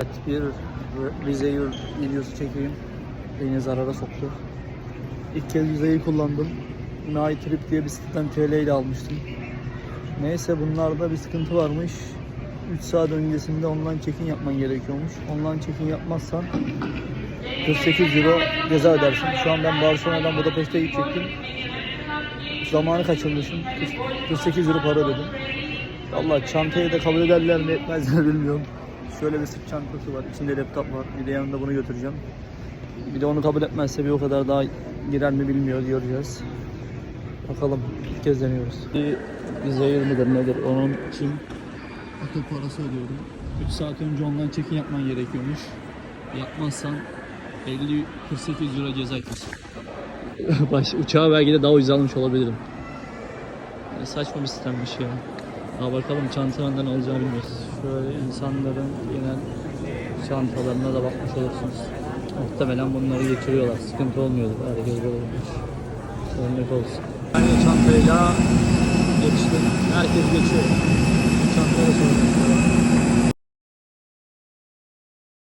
Evet, bir Rize Yur videosu çekeyim. Beni zarara soktu. İlk kez Rize'yi kullandım. Night Trip diye bisikletten TL ile almıştım. Neyse bunlarda bir sıkıntı varmış. 3 saat öncesinde online check-in yapman gerekiyormuş. Online check-in yapmazsan 48 euro ceza ödersin. Şu an ben Barcelona'dan Budapeşte'ye gidecektim. Zamanı kaçırmışım. 48 euro para ödedim. Valla çantayı da kabul ederler mi etmezler bilmiyorum. Şöyle bir sırt çantası var. İçinde laptop var. Bir de yanında bunu götüreceğim. Bir de onu kabul etmezse bir o kadar daha girer mi bilmiyor göreceğiz. Bakalım ilk kez deniyoruz. Bir Zehir midir nedir onun için akıl parası ödüyorum. 3 saat önce online check-in yapman gerekiyormuş. Yapmazsan 50 48 euro ceza. Baş uçağı belki de daha ucuz almış olabilirim. Yani saçma bir sistemmiş ya. Ha bakalım çantalarında ne olacağını bilmiyoruz. Şöyle insanların genel çantalarına da bakmış olursunuz. Muhtemelen bunları getiriyorlar. Sıkıntı olmuyordur. Herkes böyle olmuş. Örnek olsun. Aynı çantayla geçtim. Herkes geçiyor. Çantaya sorun.